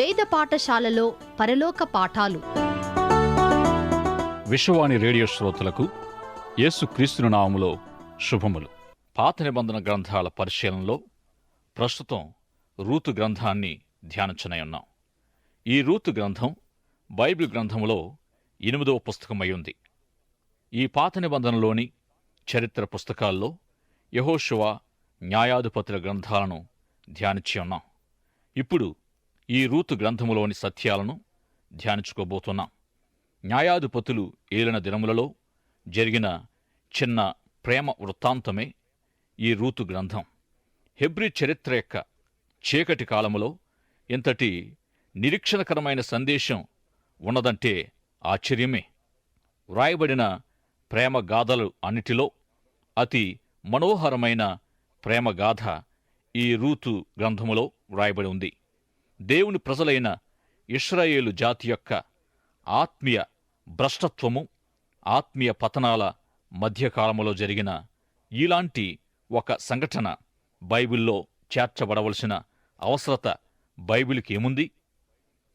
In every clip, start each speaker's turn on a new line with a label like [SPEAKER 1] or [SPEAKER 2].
[SPEAKER 1] వేద పాఠశాలలో పరలోక పాఠాలు.
[SPEAKER 2] విశ్వవాణి రేడియో శ్రోతలకు యేసు క్రీస్తుని నామములో శుభములు. పాత నిబంధన గ్రంథాల పరిశీలనలో ప్రస్తుతం రూతు గ్రంథాన్ని ధ్యానించనయున్నాం ఈ రూతు గ్రంథం బైబిల్ గ్రంథములో ఎనిమిదవ పుస్తకమై ఉంది ఈ పాత నిబంధనలోని చరిత్ర పుస్తకాల్లో యహోశివ న్యాయాధిపతుల గ్రంథాలను ధ్యానించి ఉన్నాం. ఇప్పుడు ఈ రూతు గ్రంథములోని సత్యాలను ధ్యానించుకోబోతున్నాం. న్యాయాధిపతులు ఏలిన దినములలో జరిగిన చిన్న ప్రేమ వృత్తాంతమే ఈ రూతు గ్రంథం. హెబ్రి చరిత్ర యొక్క చీకటి కాలములో ఇంతటి నిరీక్షణకరమైన సందేశం ఉన్నదంటే ఆశ్చర్యమే. వ్రాయబడిన ప్రేమ గాథలు అన్నిటిలో అతి మనోహరమైన ప్రేమగాథ ఈ రూతు గ్రంథములో వ్రాయబడి ఉంది. దేవుని ప్రజలైన ఇస్రాయేలు జాతి యొక్క ఆత్మీయ భ్రష్టత్వము ఆత్మీయ పతనాల మధ్యకాలములో జరిగిన ఇలాంటి ఒక సంఘటన బైబిల్లో చేర్చబడవలసిన అవసరత బైబిల్కి ఏముంది?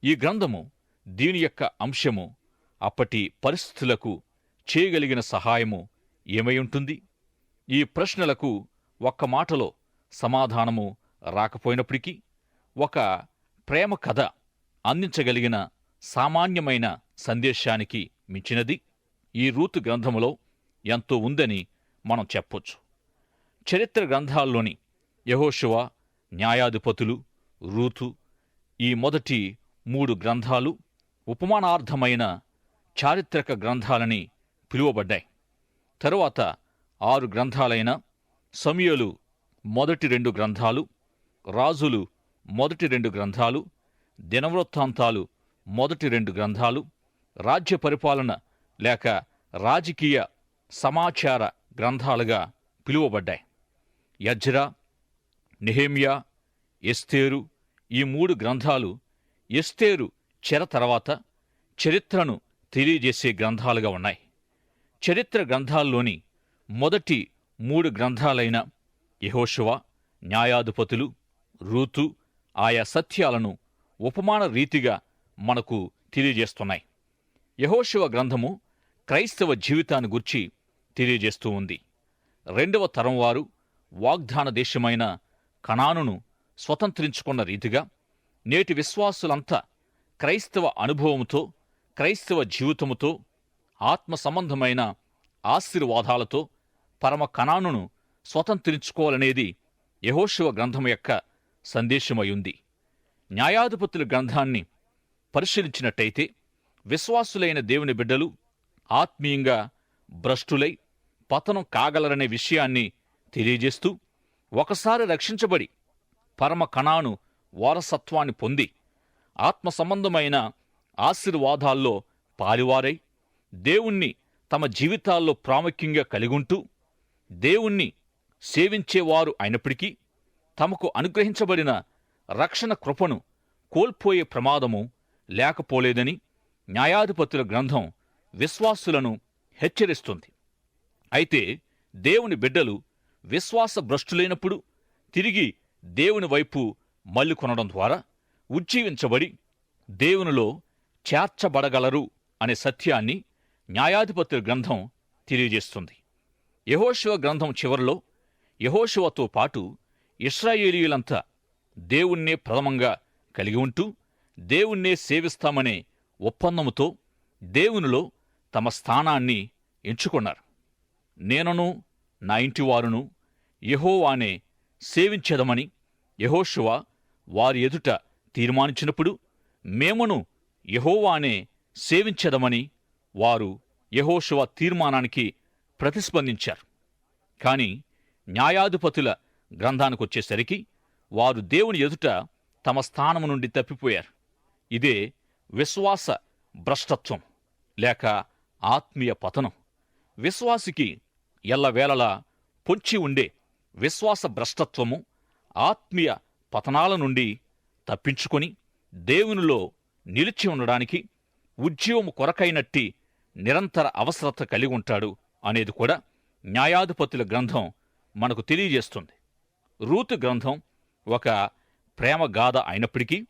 [SPEAKER 2] ఈ గ్రంథము దీని యొక్క అంశము అప్పటి పరిస్థితులకు చేయగలిగిన సహాయము ఏమై ఉంటుంది? ఈ ప్రశ్నలకు ఒక్క మాటలో సమాధానము రాకపోయినప్పటికీ ఒక ప్రేమ కథ అందించగలిగిన సామాన్యమైన సందేశానికి మించినది ఈ రూతు గ్రంథములో ఎంతో ఉందని మనం చెప్పొచ్చు. చరిత్ర గ్రంథాల్లోని యహోశివ న్యాయాధిపతులు రూతు ఈ మొదటి మూడు గ్రంథాలు ఉపమానార్థమైన చారిత్రక గ్రంథాలని పిలువబడ్డాయి. తరువాత ఆరు గ్రంథాలైన సమయలు మొదటి రెండు గ్రంథాలు రాజులు మొదటి రెండు గ్రంథాలు దినవృత్తాంతాలు మొదటి రెండు గ్రంథాలు రాజ్య పరిపాలన లేక రాజకీయ సమాచార గ్రంథాలుగా పిలువబడ్డాయి. యజ్రా నెహేమియా ఎస్తేరు ఈ మూడు గ్రంథాలు ఎస్తేరు చెర తర్వాత చరిత్రను తెలియజేసే గ్రంథాలుగా ఉన్నాయి. చరిత్ర గ్రంథాల్లోని మొదటి మూడు గ్రంథాలైన యహోశువ న్యాయాధిపతులు రూతు ఆయా సత్యాలను ఉపమాన రీతిగా మనకు తెలియజేస్తున్నాయి. యహోశివ గ్రంథము క్రైస్తవ జీవితాన్ని గుర్చి తెలియజేస్తూ ఉంది. రెండవ తరం వారు వాగ్దాన దేశమైన కణానును స్వతంత్రించుకున్న రీతిగా నేటి విశ్వాసులంతా క్రైస్తవ అనుభవముతో క్రైస్తవ జీవితముతో ఆత్మ సంబంధమైన ఆశీర్వాదాలతో పరమ కణానును స్వతంత్రించుకోవాలనేది యహోశివ గ్రంథం యొక్క సందేశమయుంది. న్యాయాధిపతుల గ్రంథాన్ని పరిశీలించినట్టయితే విశ్వాసులైన దేవుని బిడ్డలు ఆత్మీయంగా భ్రష్టులై పతనం కాగలరనే విషయాన్ని తెలియజేస్తూ ఒకసారి రక్షించబడి పరమ కణాను వారసత్వాన్ని పొంది ఆత్మ సంబంధమైన ఆశీర్వాదాల్లో పాలివారై దేవుణ్ణి తమ జీవితాల్లో ప్రాముఖ్యంగా కలిగుంటూ దేవుణ్ణి సేవించేవారు అయినప్పటికీ తమకు అనుగ్రహించబడిన రక్షణ కృపను కోల్పోయే ప్రమాదము లేకపోలేదని న్యాయాధిపతుల గ్రంథం విశ్వాసులను హెచ్చరిస్తుంది. అయితే దేవుని బిడ్డలు విశ్వాస భ్రష్టులైనప్పుడు తిరిగి దేవుని వైపు మళ్ళుకొనడం ద్వారా ఉజ్జీవించబడి దేవునిలో చేర్చబడగలరు అనే సత్యాన్ని న్యాయాధిపతుల గ్రంథం తెలియజేస్తుంది. యహోశివ గ్రంథం చివరిలో యహోశివతో పాటు ఇస్రాయేలీయులంతా దేవుణ్ణే ప్రథమంగా కలిగి ఉంటూ దేవుణ్ణే సేవిస్తామనే ఒప్పందముతో దేవునిలో తమ స్థానాన్ని ఎంచుకున్నారు. నేనను నా ఇంటివారును యహోవానే సేవించెదమని యహోశువ వారి ఎదుట తీర్మానించినప్పుడు మేమును యహోవానే సేవించెదమని వారు యహోశువ తీర్మానానికి ప్రతిస్పందించారు. కాని న్యాయాధిపతుల గ్రంథానికొచ్చేసరికి వారు దేవుని ఎదుట తమ స్థానము నుండి తప్పిపోయారు. ఇదే విశ్వాస భ్రష్టత్వం లేక ఆత్మీయ పతనం. విశ్వాసికి ఎల్లవేళలా పొంచి ఉండే విశ్వాస భ్రష్టత్వము ఆత్మీయ పతనాల నుండి తప్పించుకొని దేవునిలో నిలిచి ఉండడానికి ఉద్యోగము కొరకైనట్టి నిరంతర అవసరత కలిగి ఉంటాడు అనేది కూడా న్యాయాధిపతుల గ్రంథం మనకు తెలియజేస్తుంది. రూతు గ్రంథం ఒక ప్రేమ గాథ అయినప్పటికీ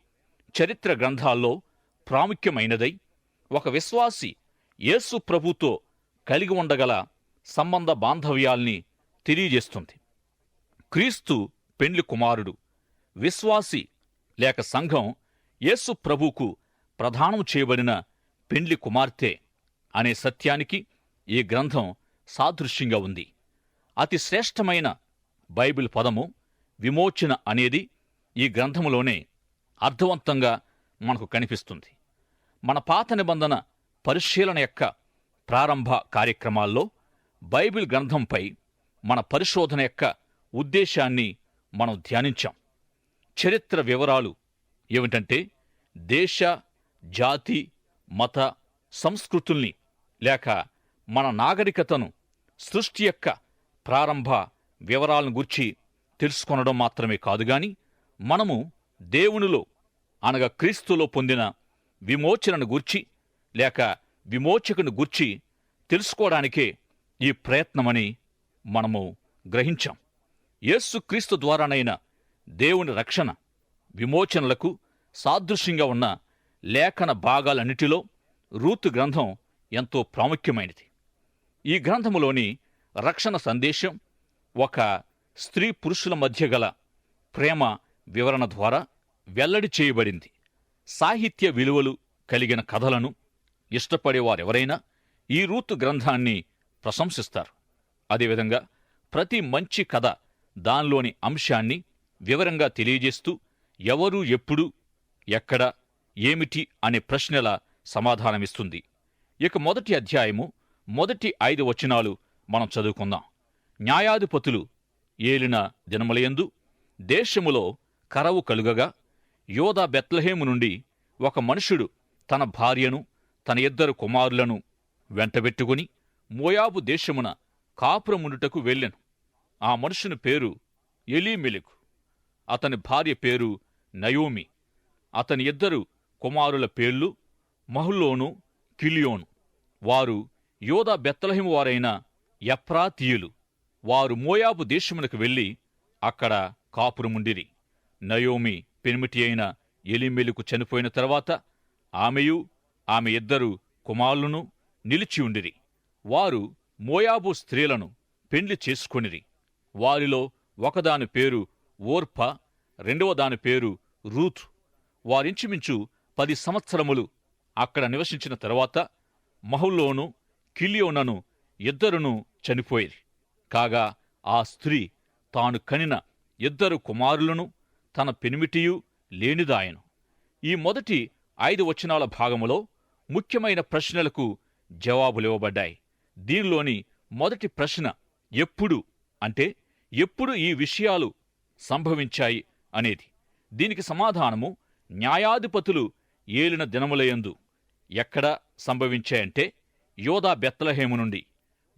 [SPEAKER 2] చరిత్ర గ్రంథాల్లో ప్రాముఖ్యమైనదై ఒక విశ్వాసి యేసు ప్రభుతో కలిగి ఉండగల సంబంధ బాంధవ్యాల్ని తెలియజేస్తుంది. క్రీస్తు పెండ్లి కుమారుడు విశ్వాసి లేక సంఘం యేసు ప్రభుకు ప్రధానం చేయబడిన పెండ్లి కుమార్తె అనే సత్యానికి ఈ గ్రంథం సాదృశ్యంగా ఉంది. అతి శ్రేష్టమైన బైబిల్ పదము విమోచన అనేది ఈ గ్రంథములోనే అర్థవంతంగా మనకు కనిపిస్తుంది. మన పాత నిబంధన పరిశీలన యొక్క ప్రారంభ కార్యక్రమాల్లో బైబిల్ గ్రంథంపై మన పరిశోధన యొక్క ఉద్దేశాన్ని మనం ధ్యానించాం. చరిత్ర వివరాలు ఏమిటంటే దేశ జాతి మత సంస్కృతుల్ని లేక మన నాగరికతను సృష్టి యొక్క ప్రారంభ వివరాలను గుర్చి తెలుసుకొనడం మాత్రమే కాదు గాని మనము దేవునిలో అనగా క్రీస్తులో పొందిన విమోచనను గూర్చి లేక విమోచకుని గూర్చి తెలుసుకోవడానికే ఈ ప్రయత్నమని మనము గ్రహించాం. యేసుక్రీస్తు ద్వారానైన దేవుని రక్షణ విమోచనలకు సాదృశ్యంగా ఉన్న లేఖన భాగాలన్నిటిలో రూతు గ్రంథం ఎంతో ప్రాముఖ్యమైనది. ఈ గ్రంథములోని రక్షణ సందేశం ఒక స్త్రీ పురుషుల మధ్య గల ప్రేమ వివరణ ద్వారా వెల్లడి చేయబడింది. సాహిత్య విలువలు కలిగిన కథలను ఇష్టపడేవారెవరైనా ఈ రూతు గ్రంథాన్ని ప్రశంసిస్తారు. అదేవిధంగా ప్రతి మంచి కథ దానిలోని అంశాన్ని వివరంగా తెలియజేస్తూ ఎవరు ఎప్పుడు ఎక్కడ ఏమిటి అనే ప్రశ్నల సమాధానమిస్తుంది. ఇక మొదటి అధ్యాయము మొదటి ఐదు వచనాలు మనం చదువుకుందాం. న్యాయాధిపతులు ఏలిన దినములయందు దేశములో కరవు కలుగగా యోధా బెత్లహేము నుండి ఒక మనుషుడు తన భార్యను తన ఇద్దరు కుమారులను వెంటబెట్టుకుని మోయాబు దేశమున కాపురముండుటకు వెళ్ళెను. ఆ మనుషుని పేరు ఎలీమెలెకు. అతని భార్య పేరు నయోమి. అతని ఇద్దరు కుమారుల పేర్లు మహులోను కిలియోను. వారు యోధా బెత్తలహిము వారైన ఎప్రాతీయులు వారు మోయాబు దేశమునకు వెళ్ళి అక్కడ కాపురముండిరి. నయోమి పెనిమిటి అయిన ఎలిమెలుకు చనిపోయిన తర్వాత ఆమెయు ఆమె ఇద్దరు కుమారులను నిలిచియుండిరి వారు మోయాబు స్త్రీలను పెండ్లి చేసుకొనిరి. వారిలో ఒకదాని పేరు ఓర్ప రెండవ దాని పేరు రూత్. వారించుమించు పది సంవత్సరములు అక్కడ నివసించిన తరువాత మహుల్లోను కిలియోనను ఇద్దరును చనిపోయిరి. కాగా ఆ స్త్రీ తాను కనిన ఇద్దరు కుమారులను తన పెనిమిటియు లేనిదాయను. ఈ మొదటి ఐదు వచనాల భాగములో ముఖ్యమైన ప్రశ్నలకు జవాబులివ్వబడ్డాయి. దీనిలోని మొదటి ప్రశ్న ఎప్పుడు అంటే ఎప్పుడు ఈ విషయాలు సంభవించాయి అనేది. దీనికి సమాధానము న్యాయాధిపతులు ఏలిన దినములయందు ఎక్కడ సంభవించాయంటే యోధా బెత్తలహేము నుండి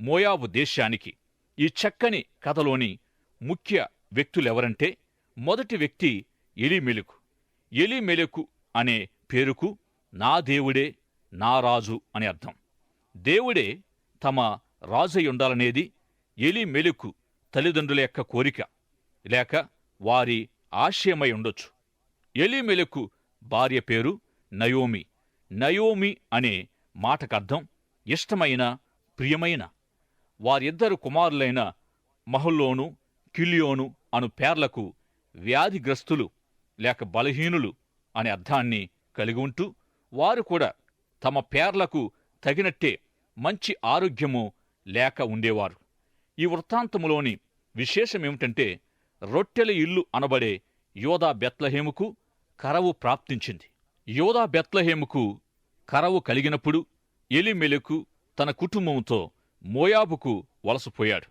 [SPEAKER 2] మోయాబు దేశానికి. ఈ చక్కని కథలోని ముఖ్య వ్యక్తులెవరంటే మొదటి వ్యక్తి ఎలిమెలుకు. ఎలిమెలకు అనే పేరుకు నా దేవుడే నా రాజు అని అర్థం. దేవుడే తమ రాజై ఉండాలనేది ఎలిమెలుకు తల్లిదండ్రుల యొక్క కోరిక. లేక వారి ఆశయమై ఉండొచ్చు. ఎలిమెలకు భార్య పేరు నయోమి. నయోమి అనే మాటకర్థం ఇష్టమైన ప్రియమైన వారిద్దరు కుమారులైన మహుల్లోను కిలియోను అను పేర్లకు వ్యాధిగ్రస్తులు లేక బలహీనులు అనే అర్థాన్ని కలిగి ఉంటూ వారు కూడా తమ పేర్లకు తగినట్టే మంచి ఆరోగ్యము లేక ఉండేవారు. ఈ వృత్తాంతములోని విశేషమేమిటంటే రొట్టెల ఇల్లు అనబడే యోధా బెత్లహేముకు కరవు ప్రాప్తించింది. యోధా బెత్లహేముకు కరవు కలిగినప్పుడు ఎలిమెలకు తన కుటుంబంతో మోయాబుకు వలసపోయాడు.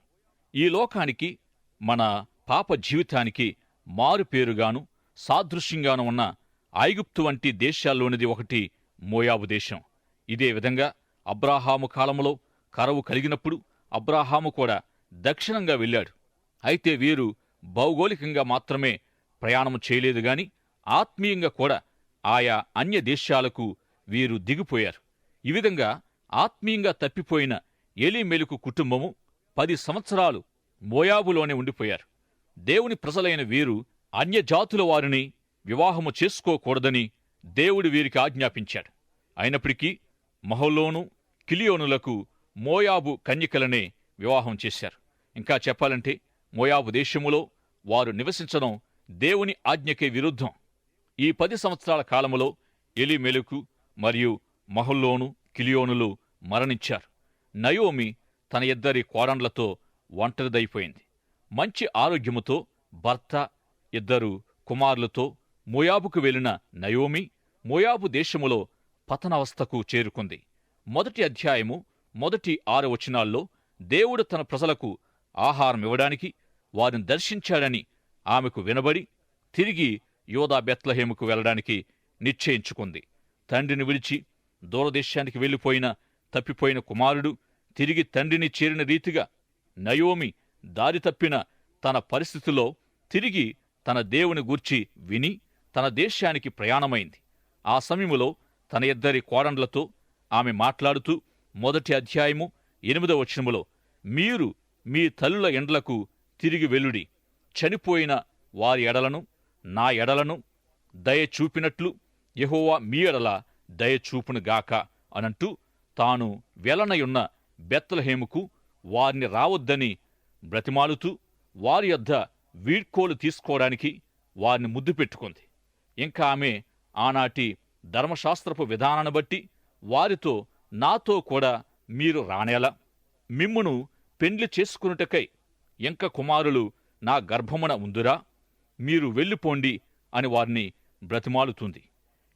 [SPEAKER 2] ఈ లోకానికి మన పాప జీవితానికి మారుపేరుగాను సాదృశ్యంగాను ఉన్న ఐగుప్తు వంటి దేశాల్లోనిది ఒకటి మోయాబు దేశం. ఇదే విధంగా అబ్రాహాము కాలంలో కరవు కలిగినప్పుడు అబ్రాహాము కూడా దక్షిణంగా వెళ్ళాడు. అయితే వీరు భౌగోళికంగా మాత్రమే ప్రయాణము చేయలేదు గాని ఆత్మీయంగా కూడా ఆయా అన్య దేశాలకు వీరు దిగిపోయారు. ఈ విధంగా ఆత్మీయంగా తప్పిపోయిన ఎలీమెలుకు కుటుంబము పది సంవత్సరాలు మోయాబులోనే ఉండిపోయారు. దేవుని ప్రజలైన వీరు అన్యజాతుల వారిని వివాహము చేసుకోకూడదని దేవుడు వీరికి ఆజ్ఞాపించాడు. అయినప్పటికీ మహోలోను కిలియోనులకు మోయాబు కన్యకలనే వివాహం చేశారు. ఇంకా చెప్పాలంటే మోయాబు దేశములో వారు నివసించడం దేవుని ఆజ్ఞకే విరుద్ధం. ఈ పది సంవత్సరాల కాలములో ఎలిమెలుకు మరియు మహల్లోను కిలియోనులు మరణించారు. నయోమి తన ఇద్దరి కోడండ్లతో ఒంటరిదైపోయింది. మంచి ఆరోగ్యముతో భర్త ఇద్దరు కుమారులతో మోయాబుకు వెళ్ళిన నయోమి మోయాబు దేశములో పతనావస్థకు చేరుకుంది. మొదటి అధ్యాయము మొదటి ఆరు వచనాల్లో దేవుడు తన ప్రజలకు ఆహారం ఇవ్వడానికి వారిని దర్శించాడని ఆమెకు వినబడి తిరిగి యోధా బెత్లహేముకు వెళ్ళడానికి నిశ్చయించుకుంది. తండ్రిని విడిచి దూరదేశానికి వెళ్ళిపోయిన తప్పిపోయిన కుమారుడు తిరిగి తండ్రిని చేరిన రీతిగా నయోమి దారి తప్పిన తన పరిస్థితిలో తిరిగి తన దేవుని గూర్చి విని తన దేశానికి ప్రయాణమైంది. ఆ సమయములో తన ఇద్దరి కోడండ్లతో ఆమె మాట్లాడుతూ మొదటి అధ్యాయము ఎనిమిదో వచనములో మీరు మీ తల్లుల ఎండ్లకు తిరిగి వెల్లుడి చనిపోయిన వారి ఎడలను నా ఎడలను దయ చూపినట్లు యెహోవా మీ ఎడల దయ చూపునుగాక అనంటూ తాను వెలనయున్న బెత్తలహేముకు వారిని రావద్దని బ్రతిమాలుతూ వారి యొద్ద వీడ్కోలు తీసుకోవడానికి వారిని ముద్దు పెట్టుకుంది. ఇంకా ఆమె ఆనాటి ధర్మశాస్త్రపు విధానాన్ని బట్టి వారితో నాతో కూడా మీరు రానేలా. మిమ్మును పెండ్లి చేసుకున్నటకై ఇంక కుమారులు నా గర్భమున ఉందురా. మీరు వెళ్ళిపోండి అని వారిని బ్రతిమాలుతుంది.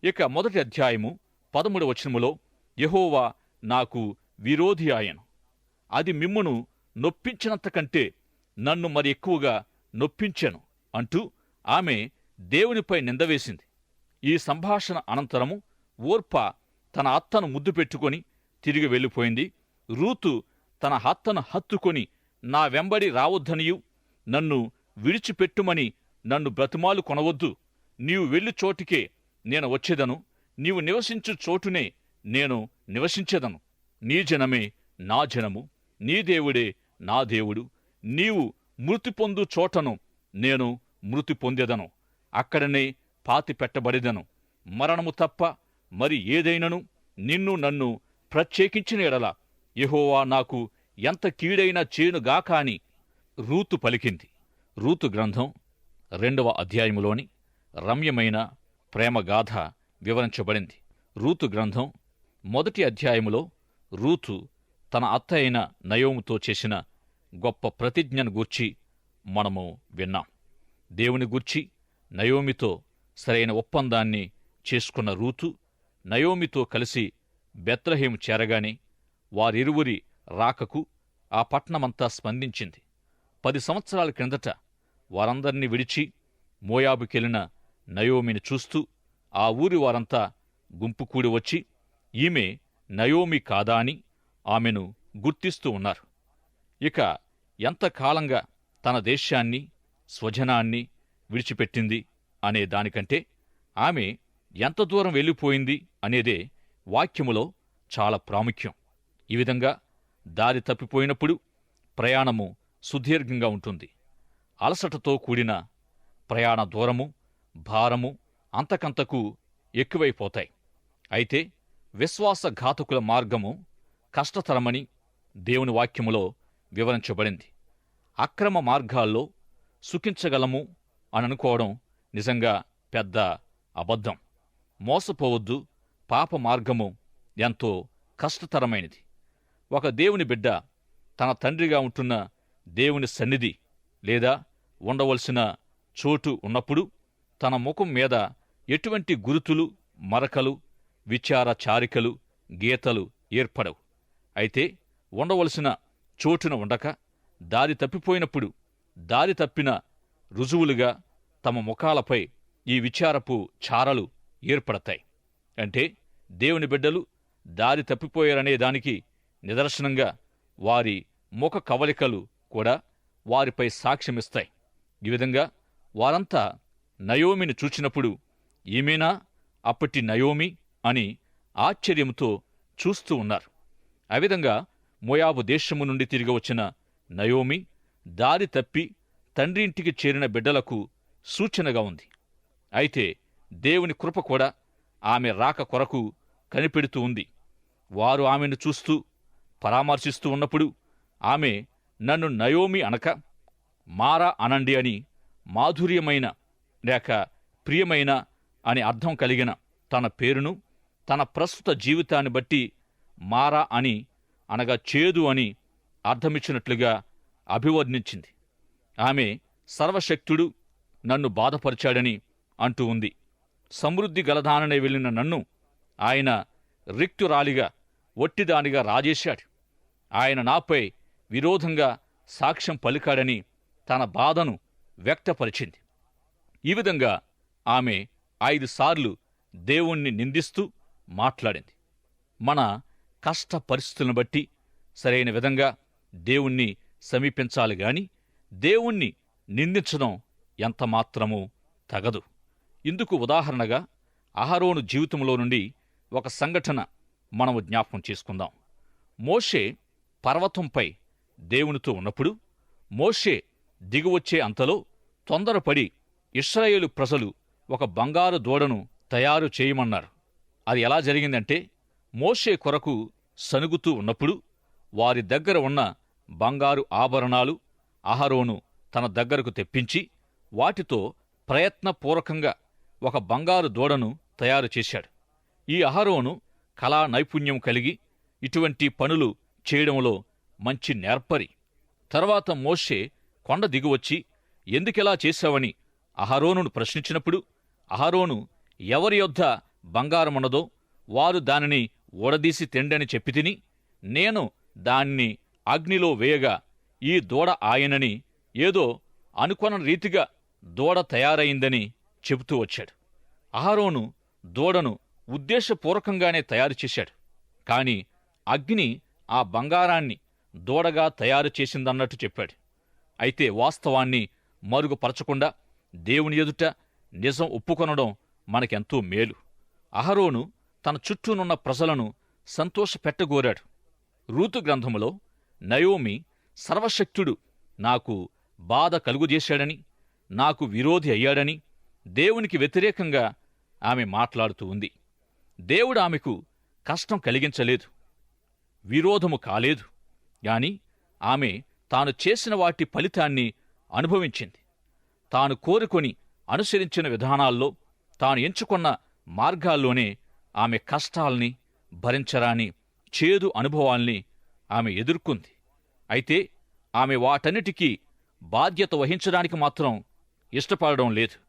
[SPEAKER 2] ఇక మొదటి అధ్యాయము పదమూడు వచనములో యెహోవా నాకు విరోధి ఆయన. అది మిమ్మును నొప్పించినంతకంటే నన్ను మరి ఎక్కువగా నొప్పించాను అంటూ ఆమె దేవునిపై నిందవేసింది ఈ సంభాషణ అనంతరము ఓర్ప తన అత్తను ముద్దు పెట్టుకొని తిరిగి వెళ్ళిపోయింది. రూతు తన అత్తను హత్తుకొని నా వెంబడి రావద్దనియు నన్ను విడిచిపెట్టుమని నన్ను బ్రతిమాలు కొనవద్దు. నీవు వెళ్ళు చోటికే నేను వచ్చేదను. నీవు నివసించు చోటునే నేను నివసించెదను. నీ జనమే నా జనము నీ దేవుడే నా దేవుడు. నీవు మృతి పొందు చోటను నేను మృతి పొందెదను. అక్కడనే పాతి పెట్టబడేదను. మరణము తప్ప మరి ఏదైనను నిన్ను నన్ను ప్రత్యేకించిన ఎడల యెహోవా నాకు ఎంత కీడైనా చేనుగాక అని రూతు పలికింది. రూతు గ్రంథం రెండవ అధ్యాయములోని రమ్యమైన ప్రేమగాథ వివరించబడింది. రూతు గ్రంథం మొదటి అధ్యాయములో రూతు తన అత్త అయిన నయోముతో చేసిన గొప్ప ప్రతిజ్ఞను గూర్చి మనము విన్నాం. దేవుని గూర్చి నయోమితో సరైన ఒప్పందాన్ని చేసుకున్న రూతు నయోమితో కలిసి బెత్రహేము చేరగానే వారిరువురి రాకకు ఆ పట్నమంతా స్పందించింది. పది సంవత్సరాల క్రిందట వారందర్నీ విడిచి మోయాబుకెళ్ళిన నయోమిని చూస్తూ ఆ ఊరి వారంతా గుంపుకూడి వచ్చి ఈమె నయోమి కాదా అని ఆమెను గుర్తిస్తూ ఉన్నారు. ఇక ఎంతకాలంగా తన దేశాన్ని స్వజనాన్ని విడిచిపెట్టింది అనే దానికంటే ఆమె ఎంత దూరం వెళ్ళిపోయింది అనేదే వాక్యములో చాలా ప్రాముఖ్యం. ఈ విధంగా దారి తప్పిపోయినప్పుడు ప్రయాణము సుదీర్ఘంగా ఉంటుంది. అలసటతో కూడిన ప్రయాణ దూరము భారము అంతకంతకు ఎక్కువైపోతాయి. అయితే విశ్వాసఘాతకుల మార్గము కష్టతరమని దేవుని వాక్యములో వివరించబడింది. అక్రమ మార్గాల్లో సుఖించగలము అని అనుకోవడం నిజంగా పెద్ద అబద్ధం. మోసపోవద్దు పాప మార్గము ఎంతో కష్టతరమైనది. ఒక దేవుని బిడ్డ తన తండ్రిగా ఉంటున్న దేవుని సన్నిధి లేదా ఉండవలసిన చోటు ఉన్నప్పుడు తన ముఖం మీద ఎటువంటి గురుతులు మరకలు విచార చారికలు గీతలు ఏర్పడవు. అయితే ఉండవలసిన చోటున ఉండక దారి తప్పిపోయినప్పుడు దారి తప్పిన రుజువులుగా తమ ముఖాలపై ఈ విచారపు చారలు ఏర్పడతాయి. అంటే దేవుని బిడ్డలు దారి తప్పిపోయారనే దానికి నిదర్శనంగా వారి ముఖ కవలికలు కూడా వారిపై సాక్ష్యమిస్తాయి. ఈ విధంగా వారంతా నయోమిని చూచినప్పుడు ఈమెనా అప్పటి నయోమి అని ఆశ్చర్యంతో చూస్తూ ఉన్నారు. ఆ విధంగా మోయాబు దేశము నుండి తిరిగి వచ్చిన నయోమి దారి తప్పి తండ్రి ఇంటికి చేరిన బిడ్డలకు సూచనగా ఉంది. అయితే దేవుని కృప కూడా ఆమె రాక కొరకు కనిపెడుతూ ఉంది. వారు ఆమెను చూస్తూ పరామర్శిస్తూ ఉన్నప్పుడు ఆమె నన్ను నయోమి అనక మారా అనండి అని మాధుర్యమైన లేక ప్రియమైన అని అర్థం కలిగిన తన పేరును తన ప్రస్తుత జీవితాన్ని బట్టి మారా అని అనగా చేదు అని అర్థమిచ్చినట్లుగా అభివర్ణించింది. ఆమె సర్వశక్తుడు నన్ను బాధపరిచాడని అంటూ ఉంది. సమృద్ధి గలదాననే వెళ్ళిన నన్ను ఆయన రిక్తురాలిగా ఒట్టిదానిగా రాజేశాడు. ఆయన నాపై విరోధంగా సాక్ష్యం పలికాడని తన బాధను వ్యక్తపరిచింది. ఈ విధంగా ఆమె ఐదు సార్లు దేవుణ్ణి నిందిస్తూ మాట్లాడింది. మన కష్ట పరిస్థితులను బట్టి సరైన విధంగా దేవుణ్ణి సమీపించాలి గాని దేవుణ్ణి నిందించడం ఎంతమాత్రమూ తగదు. ఇందుకు ఉదాహరణగా అహరోను జీవితంలో నుండి ఒక సంఘటన మనము జ్ఞాపకం చేసుకుందాం. మోషే పర్వతంపై దేవునితో ఉన్నప్పుడు మోషే దిగువచ్చే అంతలో తొందరపడి ఇస్రాయేలు ప్రజలు ఒక బంగారు దూడను తయారు చేయమన్నారు. అది ఎలా జరిగిందంటే మోషే కొరకు సనుగుతూ ఉన్నప్పుడు వారి దగ్గర ఉన్న బంగారు ఆభరణాలు అహరోను తన దగ్గరకు తెప్పించి వాటితో ప్రయత్నపూర్వకంగా ఒక బంగారు దూడను తయారు చేశాడు. ఈ అహరోను కళా నైపుణ్యం కలిగి ఇటువంటి పనులు చేయడంలో మంచి నేర్పరి. తర్వాత మోషే కొండ దిగువచ్చి ఎందుకిలా చేశావని అహరోనును ప్రశ్నించినప్పుడు అహరోను ఎవరి యొద్ద బంగారమున్నదో వారు దానిని ఊడదీసి తిండని చెప్పి తిని నేను దాన్ని అగ్నిలో వేయగా ఈ దూడ ఆయనని ఏదో అనుకున్న రీతిగా దూడ తయారైందని చెబుతూ వచ్చాడు. అహరోను దూడను ఉద్దేశపూర్వకంగానే తయారు చేశాడు. కాని అగ్ని ఆ బంగారాన్ని దూడగా తయారు చేసిందన్నట్టు చెప్పాడు. అయితే వాస్తవాన్ని మరుగుపరచకుండా దేవుని ఎదుట నిజం ఒప్పుకొనడం మనకెంతో మేలు. అహరోను తన చుట్టూనున్న ప్రజలను సంతోషపెట్టగోరాడు. రూతు గ్రంథములో నయోమి సర్వశక్తుడు నాకు బాధ కలుగుజేశాడని నాకు విరోధి అయ్యాడని దేవునికి వ్యతిరేకంగా ఆమె మాట్లాడుతూ ఉంది. దేవుడు ఆమెకు కష్టం కలిగించలేదు విరోధము కాలేదు. గాని ఆమె తాను చేసిన వాటి ఫలితాన్ని అనుభవించింది. తాను కోరుకొని అనుసరించిన విధానాల్లో తాను ఎంచుకున్న మార్గాల్లోనే ఆమె కష్టాల్ని భరించరాని చేదు అనుభవాల్ని ఆమె ఎదుర్కొంది. అయితే ఆమె వాటన్నిటికీ బాధ్యత వహించడానికి మాత్రం ఇష్టపడడం లేదు.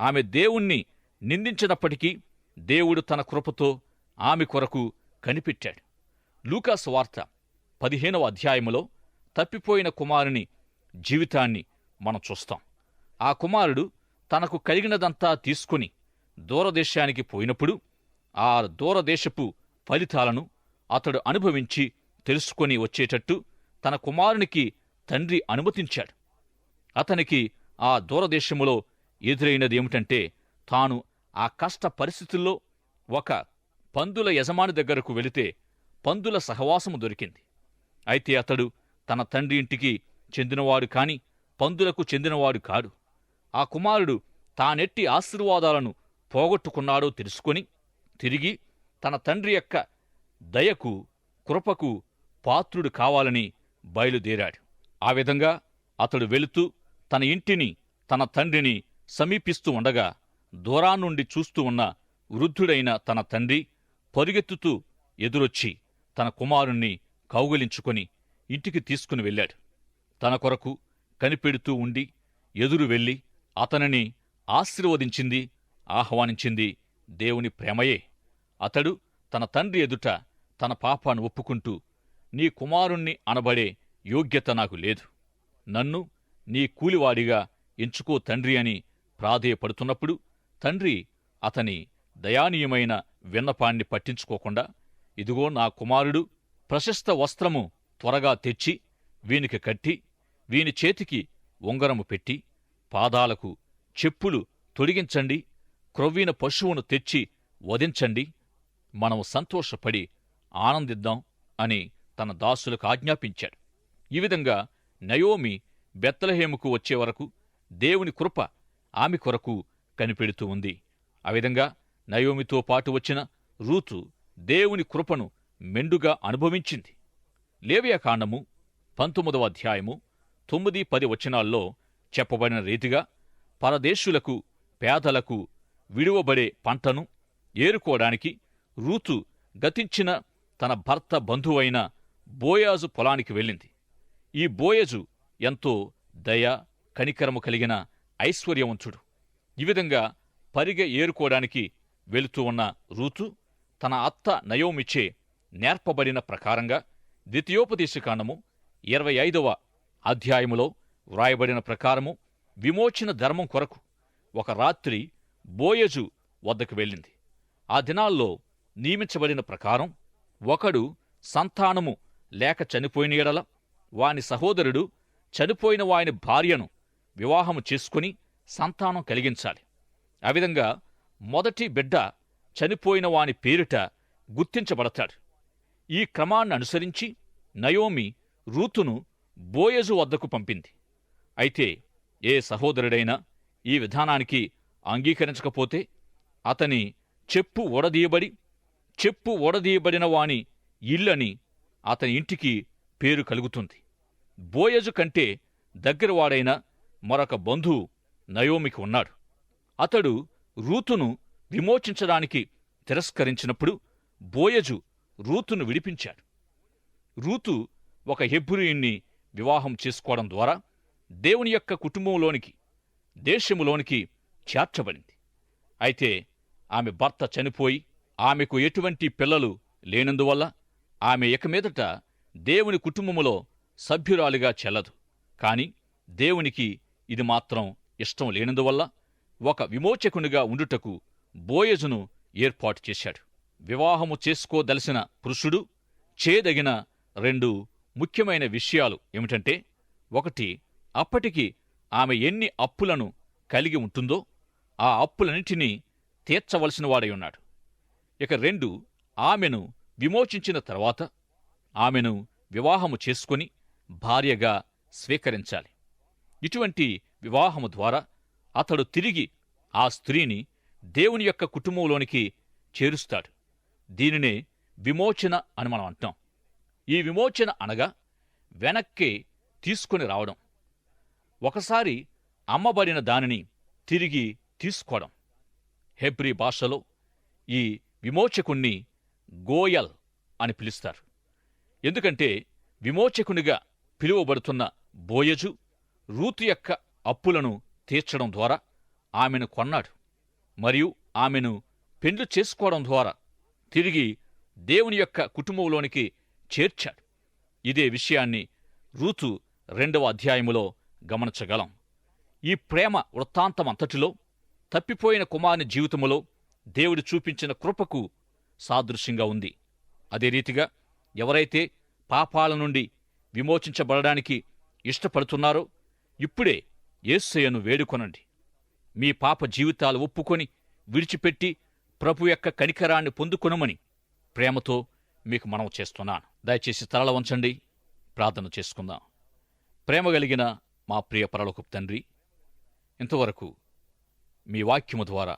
[SPEAKER 2] ఆమె దేవుణ్ణి నిందించినప్పటికీ దేవుడు తన కృపతో ఆమె కొరకు కనిపెట్టాడు. లూకాస్ వార్త పదిహేనవ అధ్యాయములో తప్పిపోయిన కుమారుని జీవితాన్ని మనం చూస్తాం. ఆ కుమారుడు తనకు కలిగినదంతా తీసుకుని దూరదేశానికి పోయినప్పుడు ఆ దూరదేశపు ఫలితాలను అతడు అనుభవించి తెలుసుకొని వచ్చేటట్టు తన కుమారునికి తండ్రి అనుమతించాడు. అతనికి ఆ దూరదేశములో ఎదురైనదేమిటంటే తాను ఆ కష్ట పరిస్థితుల్లో ఒక పందుల యజమాని దగ్గరకు వెళితే పందుల సహవాసము దొరికింది. అయితే అతడు తన తండ్రి ఇంటికి చెందినవాడు కాని పందులకు చెందినవాడు కాడు. ఆ కుమారుడు తానెట్టి ఆశీర్వాదాలను పోగొట్టుకున్నాడో తెలుసుకొని తిరిగి తన తండ్రి యొక్క దయకు కృపకు పాత్రుడు కావాలని బయలుదేరాడు. ఆ విధంగా అతడు వెళుతూ తన ఇంటిని తన తండ్రిని సమీపిస్తూ ఉండగా దూరానుండి చూస్తూ ఉన్న వృద్ధుడైన తన తండ్రి పరుగెత్తుతూ ఎదురొచ్చి తన కుమారుణ్ణి కౌగిలించుకొని ఇంటికి తీసుకుని వెళ్ళాడు. తన కొరకు కనిపెడుతూ ఉండి ఎదురు వెళ్ళి అతనిని ఆశీర్వదించింది ఆహ్వానించింది దేవుని ప్రేమయే. అతడు తన తండ్రి ఎదుట తన పాపాను ఒప్పుకుంటూ నీ కుమారుణ్ణి అనబడే యోగ్యత నాకు లేదు. నన్ను నీ కూలివాడిగా ఎంచుకో తండ్రి అని ప్రాధేయపడుతున్నప్పుడు తండ్రి అతని దయానీయమైన విన్నపాన్ని పట్టించుకోకుండా ఇదిగో నా కుమారుడు ప్రశస్త వస్త్రము త్వరగా తెచ్చి వీనికి కట్టి వీని చేతికి ఉంగరము పెట్టి పాదాలకు చెప్పులు తొడిగించండి క్రొవ్విన పశువును తెచ్చి వధించండి. మనము సంతోషపడి ఆనందిద్దాం అని తన దాసులకు ఆజ్ఞాపించాడు. ఈ విధంగా నయోమి బెత్తలహేముకు వచ్చే వరకు దేవుని కృప ఆమె కొరకు కనిపెడుతూ ఉంది. ఆ విధంగా నయోమితో పాటు వచ్చిన రూతు దేవుని కృపను మెండుగా అనుభవించింది. లేవియాకాండము పంతొమ్మిదవ అధ్యాయము తొమ్మిది పది వచనాల్లో చెప్పబడిన రీతిగా పరదేశులకు పేదలకు విడువబడే పంటను ఏరుకోవడానికి రూతు గతించిన తన భర్త బంధువైన బోయాజు పొలానికి వెళ్ళింది. ఈ బోయజు ఎంతో దయ కనికరము కలిగిన ఐశ్వర్యవంతుడు. ఈ విధంగా పరిగె ఏరుకోవడానికి వెళుతూ ఉన్న రూతు తన అత్త నయోమిచ్చే నేర్పబడిన ప్రకారంగా ద్వితీయోపదేశకాండము ఇరవై ఐదవ అధ్యాయములో వ్రాయబడిన ప్రకారము విమోచన ధర్మం కొరకు ఒక రాత్రి బోయజు వద్దకు వెళ్ళింది. ఆ దినాల్లో నియమించబడిన ప్రకారం ఒకడు సంతానము లేక చనిపోయిన ఎడల వాని సహోదరుడు చనిపోయిన వాని భార్యను వివాహము చేసుకుని సంతానం కలిగించాలి. ఆ విధంగా మొదటి బిడ్డ చనిపోయిన వాని పేరిట గుర్తించబడతాడు. ఈ క్రమాన్ని అనుసరించి నయోమి రూతును బోయజు వద్దకు పంపింది. అయితే ఏ సహోదరుడైనా ఈ విధానానికి అంగీకరించకపోతే అతని చెప్పు ఓడదీయబడి చెప్పు ఓడదీయబడిన వాని ఇల్లని అతని ఇంటికి పేరు కలుగుతుంది. బోయజు కంటే దగ్గరవాడైన మరొక బంధువు నయోమికి ఉన్నాడు. అతడు రూతును విమోచించడానికి తిరస్కరించినప్పుడు బోయజు రూతును విడిపించాడు. రూతు ఒక హెబ్రియుణ్ణి వివాహం చేసుకోవడం ద్వారా దేవుని యొక్క కుటుంబంలోనికి దేశములోనికి చేర్చబడింది. అయితే ఆమె భర్త చనిపోయి ఆమెకు ఎటువంటి పిల్లలు లేనందువల్ల ఆమె ఇక మీదట దేవుని కుటుంబములో సభ్యురాలిగా చెల్లదు. కాని దేవునికి ఇది మాత్రం ఇష్టం లేనందువల్ల ఒక విమోచకునిగా ఉండుటకు బోయజును ఏర్పాటు చేశాడు. వివాహము చేసుకోదలసిన పురుషుడు చేయదగిన రెండు ముఖ్యమైన విషయాలు ఏమిటంటే ఒకటి అప్పటికి ఆమె ఎన్ని అప్పులను కలిగి ఉంటుందో ఆ అప్పులన్నింటినీ తీర్చవలసిన వాడై ఉన్నాడు ఇక రెండు ఆమెను విమోచించిన తర్వాత ఆమెను వివాహము చేసుకుని భార్యగా స్వీకరించాలి. ఇటువంటి వివాహము ద్వారా అతడు తిరిగి ఆ స్త్రీని దేవుని యొక్క కుటుంబంలోనికి చేరుస్తాడు. దీనినే విమోచన అని మనం అంటాం ఈ విమోచన అనగా వెనక్కి తీసుకుని రావడం. ఒకసారి అమ్మబడిన దానిని తిరిగి తీసుకోవడం. హెబ్రీ భాషలో ఈ విమోచకుణ్ణి గోయల్ అని పిలుస్తారు. ఎందుకంటే విమోచకునిగా పిలువబడుతున్న బోయజు రూతు యొక్క అప్పులను తీర్చడం ద్వారా ఆమెను కొన్నాడు మరియు ఆమెను పెండ్లు చేసుకోవడం ద్వారా తిరిగి దేవుని యొక్క కుటుంబంలోనికి చేర్చాడు. ఇదే విషయాన్ని రూతు రెండవ అధ్యాయములో గమనించగలం. ఈ ప్రేమ వృత్తాంతమంతటిలో తప్పిపోయిన కుమారుని జీవితములో దేవుడు చూపించిన కృపకు సాదృశ్యంగా ఉంది. అదే రీతిగా ఎవరైతే పాపాల నుండి విమోచించబడడానికి ఇష్టపడుతున్నారో ఇప్పుడే యేస్సయ్యను వేడుకొనండి. మీ పాప జీవితాలు ఒప్పుకొని విడిచిపెట్టి ప్రభు యొక్క కనికరాన్ని పొందుకొనమని ప్రేమతో మీకు మనవి చేస్తున్నాను. దయచేసి తరల వంచండి. ప్రార్థన చేసుకుందాం. ప్రేమ కలిగిన మా ప్రియ పరలోకపు తండ్రి ఇంతవరకు మీ వాక్యము ద్వారా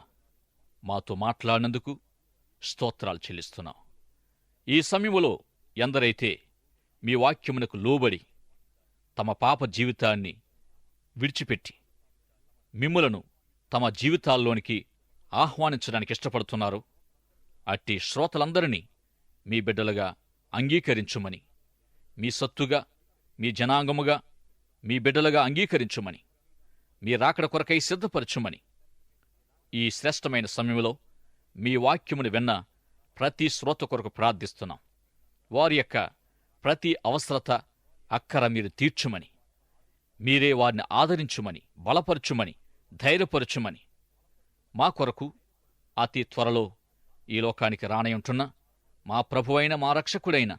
[SPEAKER 2] మాతో మాట్లాడినందుకు స్తోత్రాలు చెల్లిస్తున్నాం. ఈ సమయంలో ఎందరైతే మీ వాక్యమునకు లోబడి తమ పాప జీవితాన్ని విడిచిపెట్టి మిమ్ములను తమ జీవితాల్లోనికి ఆహ్వానించడానికి ఇష్టపడుతున్నారు అట్టి శ్రోతలందరినీ మీ బిడ్డలుగా అంగీకరించుమని మీ సత్తుగా మీ జనాంగముగా మీ బిడ్డలుగా అంగీకరించుమని మీ రాకడ కొరకై సిద్ధపరచుమని ఈ శ్రేష్టమైన సమయంలో మీ వాక్యమును విన్న ప్రతి శ్రోత కొరకు ప్రార్థిస్తున్నాం. వారి యొక్క ప్రతి అవసరత అక్కర మీరు తీర్చుమని మీరే వారిని ఆదరించుమని బలపరచుమని ధైర్యపరచుమని మా కొరకు అతి త్వరలో ఈ లోకానికి రానయుంటున్న మా ప్రభువైన మా రక్షకుడైన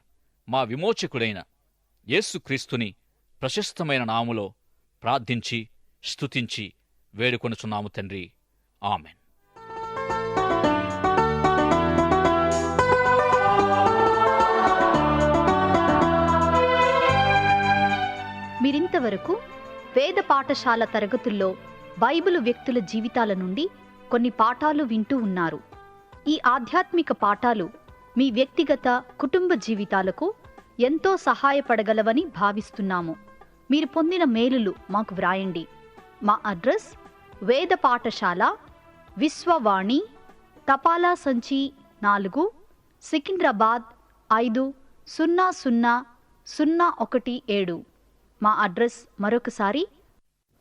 [SPEAKER 2] మా విమోచకుడైన యేసుక్రీస్తుని ప్రశస్తమైన నాములో ప్రార్థించి స్తుతించి వేడుకొనుచున్నాము తండ్రి. ఆమెన్.
[SPEAKER 1] మీరింతవరకు వేద పాఠశాల తరగతుల్లో బైబిలు వ్యక్తుల జీవితాల నుండి కొన్ని పాఠాలు వింటూ ఉన్నారు. ఈ ఆధ్యాత్మిక పాఠాలు మీ వ్యక్తిగత కుటుంబ జీవితాలకు ఎంతో సహాయపడగలవని భావిస్తున్నాము. మీరు పొందిన మేలులు మాకు వ్రాయండి. మా అడ్రస్ వేద పాఠశాల విశ్వవాణి తపాలా సంచి నాలుగు సికింద్రాబాద్ ఐదు సున్నా సున్నా సున్నా ఒకటి ఏడు. మా అడ్రస్ మరొకసారి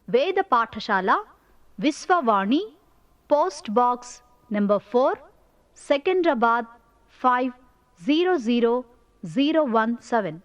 [SPEAKER 1] Veda Pathashala Vishwavani post box number four Secunderabad five zero zero zero one seven.